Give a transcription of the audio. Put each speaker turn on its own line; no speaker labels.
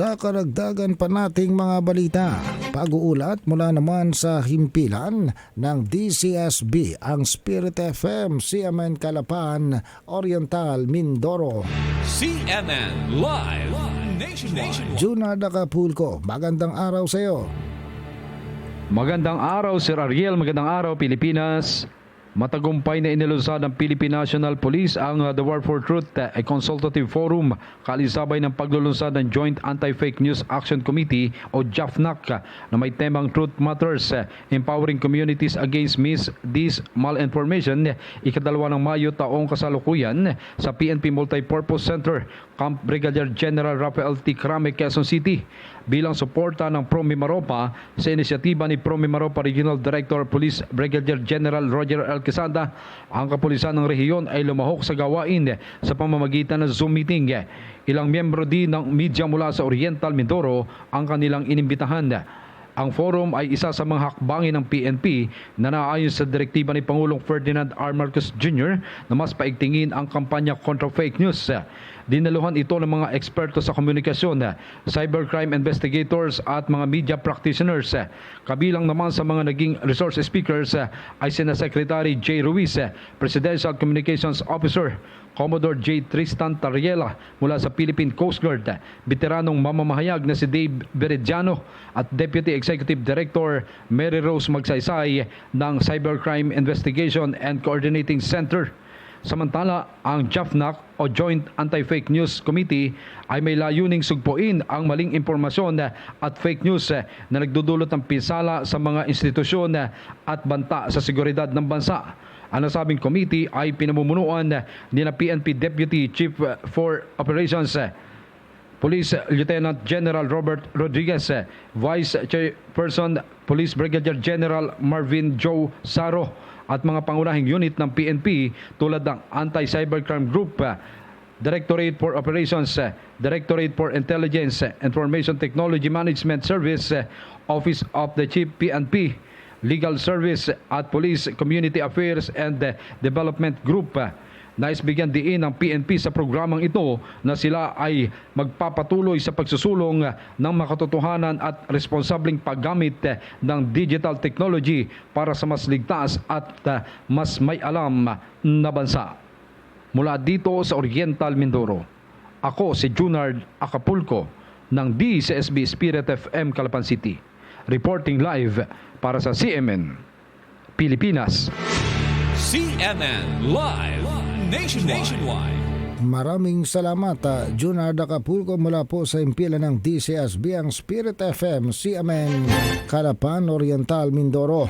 Sa karagdagan pa nating mga balita, pag-uulat mula naman sa himpilan ng DCSB ang Spirit FM, CMN Calapan, Oriental, Mindoro.
CNN Live Nationwide.
Junard Acapulco, magandang araw sa iyo.
Magandang araw Sir Ariel, magandang araw Pilipinas. Matagumpay na inilunsad ng Philippine National Police ang uh, The War for Truth, uh, a consultative forum kalisabay ng paglulunsad ng Joint Anti-Fake News Action Committee o JAFNAC uh, na may temang Truth Matters, Empowering Communities Against Mis, Dis, Malinformation, ikadalawa ng Mayo taong kasalukuyan sa PNP Multipurpose Center, Camp Brigadier General Rafael T. Crame, Quezon City bilang suporta ng Promi Maropa sa inisyatiba ni Promi Maropa Regional Director Police Brigadier General Roger L. Quesada, ang kapulisan ng rehiyon ay lumahok sa gawain sa pamamagitan ng Zoom meeting. Ilang miyembro din ng media mula sa Oriental Mindoro ang kanilang inimbitahan. Ang forum ay isa sa mga hakbangin ng PNP na naayon sa direktiba ni Pangulong Ferdinand R. Marcos Jr. na mas paigtingin ang kampanya kontra fake news. Dinaluhan ito ng mga eksperto sa komunikasyon, cybercrime investigators at mga media practitioners. Kabilang naman sa mga naging resource speakers ay sina Secretary J. Ruiz, Presidential Communications Officer, Commodore J. Tristan Tariela mula sa Philippine Coast Guard, veteranong mamamahayag na si Dave Berediano at Deputy Executive Director Mary Rose Magsaysay ng Cybercrime Investigation and Coordinating Center. Samantala, ang JAFNAC o Joint Anti-Fake News Committee ay may layuning sugpuin ang maling impormasyon at fake news na nagdudulot ng pinsala sa mga institusyon at banta sa seguridad ng bansa. Ang nasabing committee ay pinamumunuan ni na PNP Deputy Chief for Operations Police Lieutenant General Robert Rodriguez, Vice Chairperson Police Brigadier General Marvin Joe Saro at mga pangunahing unit ng PNP tulad ng Anti-Cybercrime Group, Directorate for Operations, Directorate for Intelligence, Information Technology Management Service, Office of the Chief PNP, Legal Service at Police Community Affairs and Development Group. Nais bigyan diin ng PNP sa programang ito na sila ay magpapatuloy sa pagsusulong ng makatotohanan at responsableng paggamit ng digital technology para sa mas ligtas at uh, mas may alam na bansa. Mula dito sa Oriental Mindoro, ako si Junard Acapulco ng DCSB Spirit FM Calapan City. Reporting live para sa CMN Pilipinas.
CNN Live Nationwide.
Maraming salamat, uh, Junard Acapulco mula po sa impilan ng DCSB ang Spirit FM, CMN, Calapan, Oriental, Mindoro.